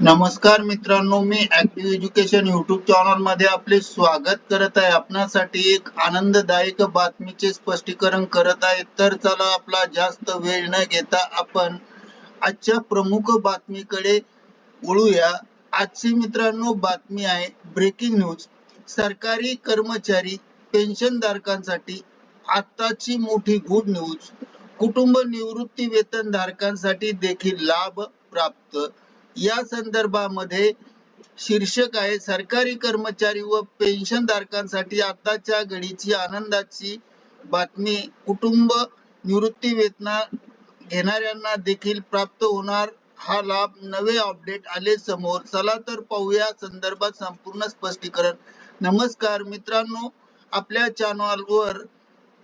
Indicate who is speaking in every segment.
Speaker 1: नमस्कार मित्रांनो मी ऍक्टिव्ह एज्युकेशन युट्यूब चॅनलमध्ये आपले स्वागत करत आहे. आपणासाठी एक आनंददायक बातमीचे स्पष्टीकरण करत आहे. तर चला आपला जास्त वेळ न घेता आपण आजच्या प्रमुख बातमीकडे वळूया. आजची मित्रांनो बातमी आहे ब्रेकिंग न्यूज सरकारी कर्मचारी पेन्शन धारकांसाठी आताची मोठी गुड न्यूज कुटुंब निवृत्ती वेतन धारकांसाठी देखील लाभ प्राप्त. या संदर्भामध्ये शीर्षक आहे सरकारी कर्मचारी व पेन्शन धारकांसाठी आताच्या घडीची आनंदाची बातमी. कुटुंब निवृत्ती वेतना घेणाऱ्यांना देखील प्राप्त होणार हा लाभ. नवे अपडेट आले समोर. चला तर पाहूया संदर्भात संपूर्ण स्पष्टीकरण. नमस्कार मित्रांनो आपल्या चॅनलवर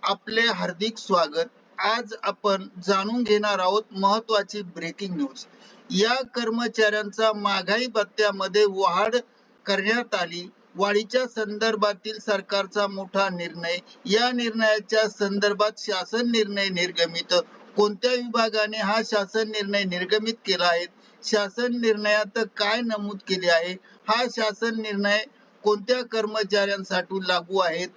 Speaker 1: आपले हार्दिक स्वागत. आज आपण जाणून घेणार आहोत महत्वाची ब्रेकिंग न्यूज या कर्मचाऱ्यांचा महागाई भत्त्यामध्ये वाढ करण्यात आली. वाढीच्या संदर्भातील सरकारचा मोठा निर्णय या निर्णयाच्या संदर्भात शासन निर्णय निर्गमित. कोणत्या विभागाने हा शासन निर्णय निर्गमित केला आहे? शासन निर्णयात काय नमूद केले आहे? हा शासन निर्णय कोणत्या कर्मचाऱ्यांसाठी लागू आहेत?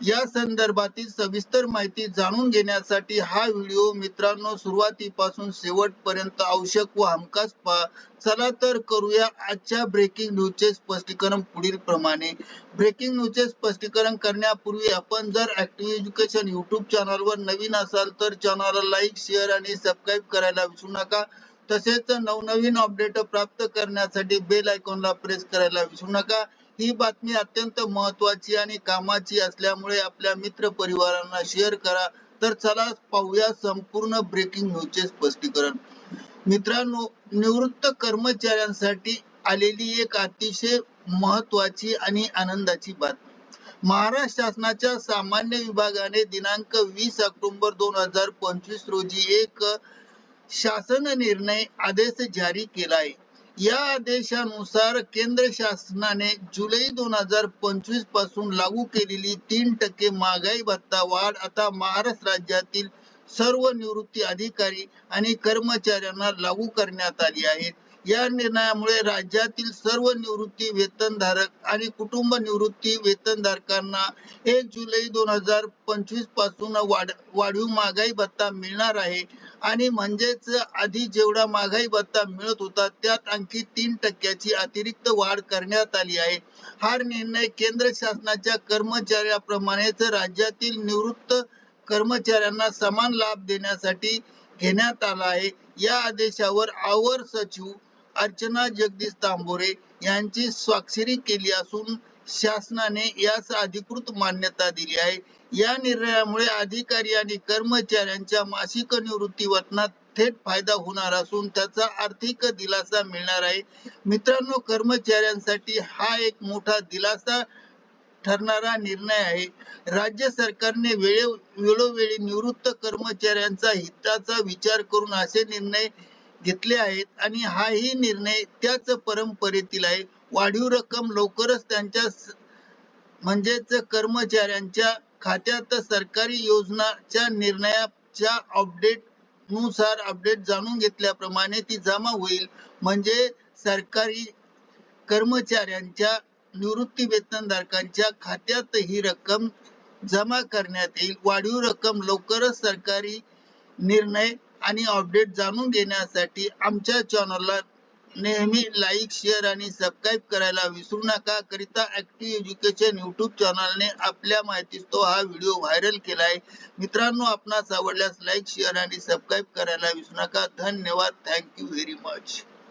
Speaker 1: या संदर्भातील सविस्तर माहिती जाणून घेण्यासाठी हा व्हिडिओ मित्रांनो सुरुवातीपासून शेवटपर्यंत आवश्यक व हमखास पहा. चला तर करूया आजच्या ब्रेकिंग न्यूजचे स्पष्टीकरण पुढील प्रमाणे. ब्रेकिंग न्यूजचे स्पष्टीकरण करण्यापूर्वी आपण जर ऍक्टिव्ह एज्युकेशन युट्यूब चॅनलवर नवीन असाल तर चॅनलला लाईक शेअर आणि सबस्क्राईब करायला विसरू नका. तसेच नवनवीन अपडेट प्राप्त करण्यासाठी बेल आयकॉनला प्रेस करायला विसरू नका. ही बातमी अत्यंत महत्वाची आणि कामाची असल्यामुळे आपल्या मित्र परिवारांना शेअर करा. तर चला पाहूया संपूर्ण ब्रेकिंग न्यूजचे स्पष्टीकरण. मित्रांनो निवृत्त कर्मचाऱ्यांसाठी आलेली एक अतिशय महत्वाची आणि आनंदाची बातमी. महाराष्ट्र शासनाच्या सामान्य विभागाने दिनांक वीस ऑक्टोबर दोन हजार पंचवीस रोजी एक शासन निर्णय आदेश जारी केला आहे. या आदेशानुसार केंद्र शासनाने जुलै दोन हजार पंचवीसपासून लागू केलेली तीन टक्के महागाई भत्ता वाढ आता महाराष्ट्र राज्यातील सर्व निवृत्ती अधिकारी आणि कर्मचाऱ्यांना लागू करण्यात आली आहे. या निर्णयामुळे राज्यातील सर्व निवृत्ती वेतनधारक आणि कुटुंब निवृत्ती वेतनधारकांना एक जुलै दोन हजार पंचवीसपासून वाढ वाढीव महागाई भत्ता मिळणार आहे. आणि म्हणजेच आधी जेवढा महागाई भत्ता मिळत होता त्यात आणखी तीन टक्क्याची अतिरिक्त वाढ करण्यात आली आहे. हा निर्णय केंद्र शासनाच्या कर्मचाऱ्याप्रमाणेच राज्यातील निवृत्त कर्मचाऱ्यांना समान लाभ देण्यासाठी घेण्यात आला आहे. या आदेशावर आवर सचिव अर्चना जगदीश तांबोरे यांची स्वाक्षरी केली असून शासनाने यास अधिकृत मान्यता दिली आहे. या निर्णयामुळे अधिकारी आणि कर्मचाऱ्यांच्या मासिक निवृत्ती वेतनात थेट फायदा होणार असून त्याचा आर्थिक दिलासा मिळणार आहे. मित्रांनो कर्मचाऱ्यांसाठी हा एक मोठा दिलासा ठरणारा निर्णय आहे. राज्य सरकारने वेळे वेळोवेळी निवृत्त कर्मचाऱ्यांचा हिताचा विचार करून असे निर्णय घेतले आहेत आणि हाही निर्णय त्याच परंपरेतील आहे. वाढीव रक्कम लवकरच त्यांच्या म्हणजेच कर्मचाऱ्यांच्या खात्यात सरकारी योजनाच्या निर्णयाच्या अपडेटनुसार अपडेट जाणून घेतल्याप्रमाणे ती जमा होईल. म्हणजे सरकारी कर्मचाऱ्यांच्या निवृत्ती वेतनधारकांच्या खात्यात ही रक्कम जमा करण्यात येईल. वाढीव रक्कम लवकरच सरकारी निर्णय आणि अपडेट जाणून घेण्यासाठी आमच्या चॅनलला नेहमी लाईक शेअर आणि सबस्क्राईब करायला विसरू नका. करिता ऍक्टिव्ह एज्युकेशन युट्यूब चॅनलने आपल्या माहितीस तो हा व्हिडिओ व्हायरल केला आहे मित्रांनो आपणास आवडल्यास लाईक शेअर आणि सबस्क्राईब करायला विसरू नका. धन्यवाद. Thank you very much